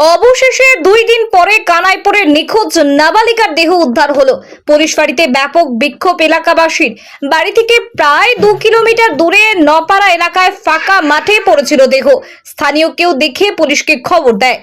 অবশেষে দুই দিন পরে কানাইপুরের নিখোঁজ নাবালিকার দেহ উদ্ধার হলো। পুলিশ বাড়িতে ব্যাপক বিক্ষোভ এলাকাবাসীর। বাড়ি থেকে প্রায় দু কিলোমিটার দূরে নপাড়া এলাকায় ফাঁকা মাঠে পড়েছিল দেহ। স্থানীয় কেউ দেখে পুলিশকে খবর দেয়।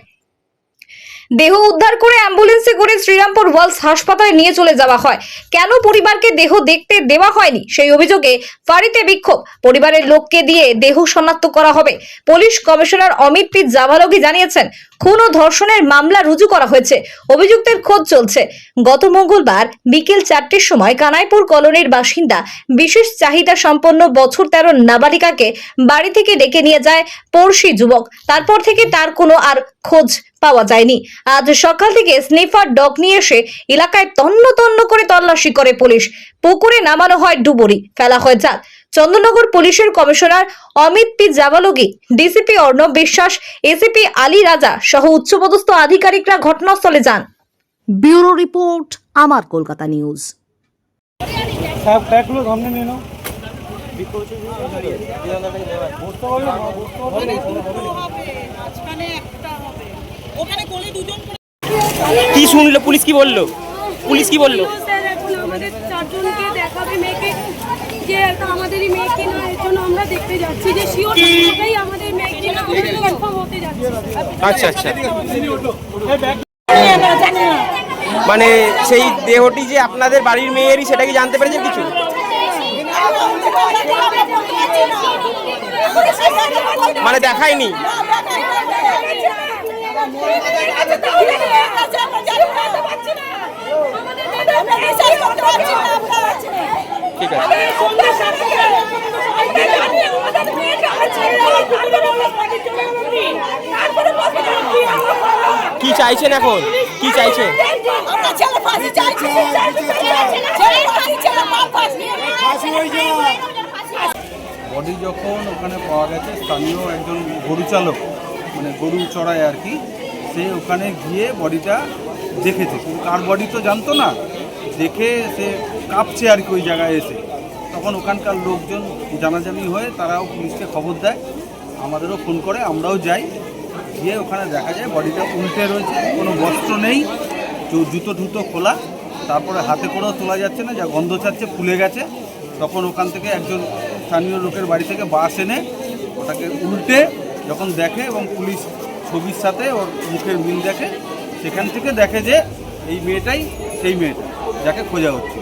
দেহ উদ্ধার করে অ্যাম্বুলেন্সে করে শ্রীরামপুর ওয়ালস হাসপাতালে নিয়ে চলে যাওয়া হয়। কেন পরিবারকে দেহ দেখতে দেওয়া হয়নি? সেই অভিযোগে ফাঁড়িতে বিক্ষোভ। পরিবারের লোককে দিয়ে দেহ শনাক্ত করা হবে। Police commissioner Amit P Javalgi জানিয়েছেন, খুন ও ধর্ষণের মামলা রুজু করা হয়েছে। অভিযুক্তের খোঁজ চলছে। গত মঙ্গলবার বিকেল চারটের সময় কানাইপুর কলোনির বাসিন্দা বিশেষ চাহিদা সম্পন্ন বছর তেরো নাবালিকাকে বাড়ি থেকে ডেকে নিয়ে যায় পড়শি যুবক। তারপর থেকে তার কোনো আর খোঁজ পাওয়া যায়নি। আজ সকাল থেকে স্নিফার ডগ নিয়ে এসে এলাকায় তন্ন তন্ন করে তল্লাশি করে পুলিশ। পুকুরে নামানো হয় ডুবুরি ফেলা হয় জাল চন্দননগর পুলিশের commissioner Amit P Javalgi DCP Arnab Biswas ACP Ali রাজা সহ উচ্চপদস্থ আধিকারিকরা ঘটনাস্থলে যান। ব্যুরো রিপোর্ট আমার কলকাতা নিউজ। সাহেব ট্যাগগুলো সামনে নিয়ে নাও বসতে পারবে না, বসতে পারবে না। মাঝখানে একটা হবে ওখানে গলি দুজন করে কি শুনলো? পুলিশ কি বলল? পুলিশ কি বলল? আমাদের চারজনকে দেখাবে মেয়েকে যে এটা আমাদেরই মেয়ে কিনা এর জন্য আমরা দেখতে যাচ্ছি। যে শিওর এটাই আমাদের মেয়ে কিনা আমাদের কনফার্ম হতে যাচ্ছে। আচ্ছা আচ্ছা। মানে সেই দেহটি যে আপনাদের বাড়ির মেয়েরই সেটা কি জানতে পেরেছেন কিছু? মানে দেখায়নি? কি চাইছেন এখন? কি চাইছেন? বডি যখন ওখানে পাওয়া গেছে, স্থানীয় একজন গরু চালক মানে গরু চড়ায় আর কি সে ওখানে গিয়ে বডিটা দেখেছে কার বডি তো জানতো না। দেখে সে কাঁপছে আর কি ওই জায়গায় এসে। তখন ওখানকার লোকজন জানাজানি হয়ে তারাও পুলিশকে খবর দেয়। আমাদেরও ফোন করে, আমরাও যাই। গিয়ে ওখানে দেখা যায় বডিটা উল্টে রয়েছে, কোনো বস্ত্র নেই। জুতো টুতো খোলা। তারপরে হাতে করেও তোলা যাচ্ছে না, যা গন্ধ ছাড়ছে, ফুলে গেছে। তখন ওখান থেকে একজন স্থানীয় লোকের বাড়ি থেকে বাস এনে ওটাকে উল্টে যখন দেখে এবং পুলিশ ছবির সাথে ওর মুখের মিল দেখে সেখান থেকে দেখে যে এই মেয়েটাই সেই মেয়েটা যাকে খোঁজা হচ্ছে।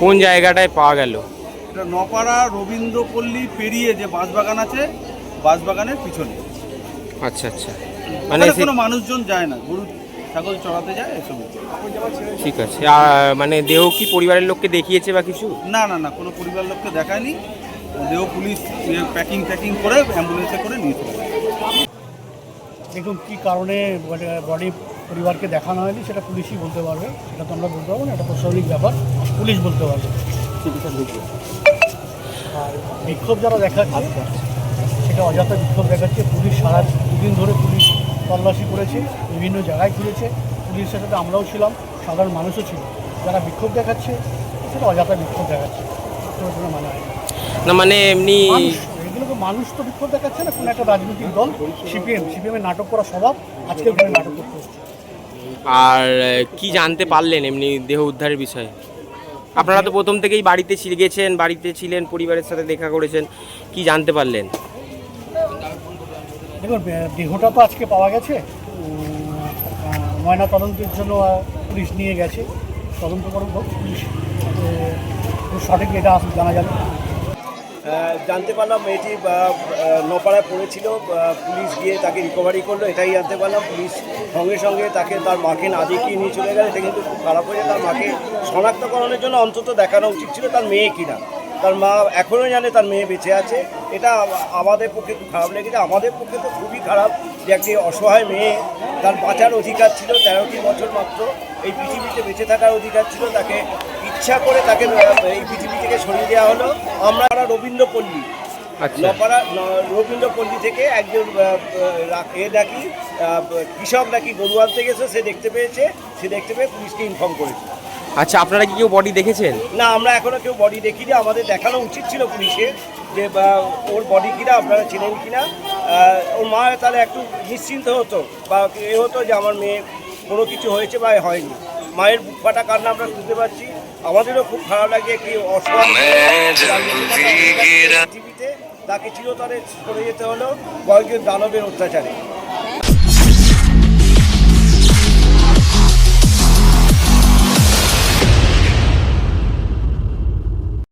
কোন জায়গাটায় পাওয়া গেল? এটা নপাড়া রবীন্দ্রপল্লী পেরিয়ে যে বাঁশবাগান আছে বাঁশবাগানের পিছনে। আচ্ছা আচ্ছা। মানে কোনো মানুষজন যায় না গরু ছাগল চড়াতে যায় এসব। ঠিক আছে। মানে দেহ কি পরিবারের লোককে দেখিয়েছে বা কিছু? না না না কোনো পরিবার লোককে দেখায়নি। দেহ পুলিশ প্যাকিং ট্যাকিং করে অ্যাম্বুলেন্সে করে নিয়ে চলে। দেখুন কী কারণে বডি পরিবারকে দেখানো হয়নি সেটা পুলিশই বলতে পারবে। সেটা তো আমরা বলতে পারব না এটা প্রশাসনিক ব্যাপার পুলিশ বলতে পারবে। আর বিক্ষোভ যারা দেখাচ্ছে সেটা অযথা বিক্ষোভ দেখাচ্ছে। পুলিশ সারা দুদিন ধরে পুলিশ তল্লাশি করেছে বিভিন্ন জায়গায় ঘুরেছে। পুলিশের সাথে আমরাও ছিলাম সাধারণ মানুষও ছিল যারা বিক্ষোভ দেখাচ্ছে সেটা অযথা বিক্ষোভ দেখাচ্ছে। মানে মানে এমনি এগুলো তো মানুষ তো বিক্ষোভ দেখাচ্ছে না কোনো একটা রাজনৈতিক দল সিপিএম সিপিএমের নাটক করা স্বভাব আজকে ওখানে নাটক করতে হচ্ছে আর কি জানতে পারলেন এমনি দেহ উদ্ধারের বিষয়ে? আপনারা তো প্রথম থেকেই বাড়িতে ছিল গেছেন বাড়িতে ছিলেন পরিবারের সাথে দেখা করেছেন কি জানতে পারলেন? দেখুন দেহটা তো আজকে পাওয়া গেছে। ময়না তদন্তের জন্য পুলিশ নিয়ে গেছে। তদন্ত হোক, পুলিশ সঠিক এটা জানা যাবে জানতে পারলাম মেয়েটি নপাড়ায় পড়েছিল পুলিশ গিয়ে তাকে রিকভারি করল, এটাই জানতে পারলাম। পুলিশ সঙ্গে সঙ্গে তাকে তার মাকে না দেখিয়ে নিয়ে চলে গেল। এটা কিন্তু খুব খারাপ হয়েছে তার মাকে শনাক্তকরণের জন্য অন্তত দেখানো উচিত ছিল তার মেয়ে কিনা। তার মা এখনও জানে তার মেয়ে বেঁচে আছে। এটা আমাদের পক্ষে খুব খারাপ লেগেছে। আমাদের পক্ষে তো খুবই খারাপ যে একটি অসহায় মেয়ে তার বাঁচার অধিকার ছিল। তেরোটি বছর মাত্র এই পৃথিবীতে বেঁচে থাকার অধিকার ছিল। তাকে ইচ্ছা করে তাকে এই থেকে সরিয়ে দেওয়া হলো। আমরা রবীন্দ্র পল্লী আচ্ছা। নপাড়া রবীন্দ্রপল্লী থেকে একজন এ নাকি কৃষক নাকি গরু আনতে গেছে সে দেখতে পেয়েছে। সে দেখতে পেয়ে পুলিশকে ইনফর্ম করেছে। আচ্ছা আপনারা কি কেউ বডি দেখেছেন? না আমরা এখনও কেউ বডি দেখিনি। আমাদের দেখানো উচিত ছিল পুলিশের যে ওর বডি কিনা আপনারা চেনেন কিনা। ওর মা তাহলে একটু নিশ্চিন্ত হতো বা এ হতো যে আমার মেয়ে কোনো কিছু হয়েছে বা হয়নি। মায়ের বুক ফাটা কান্না আমরা শুনতে পাচ্ছি। আমাদেরও খুব খারাপ লাগে একটি অসহায় তাকে চিরতরে করে যেতে হলো কয়েকজন দানবের অত্যাচারে।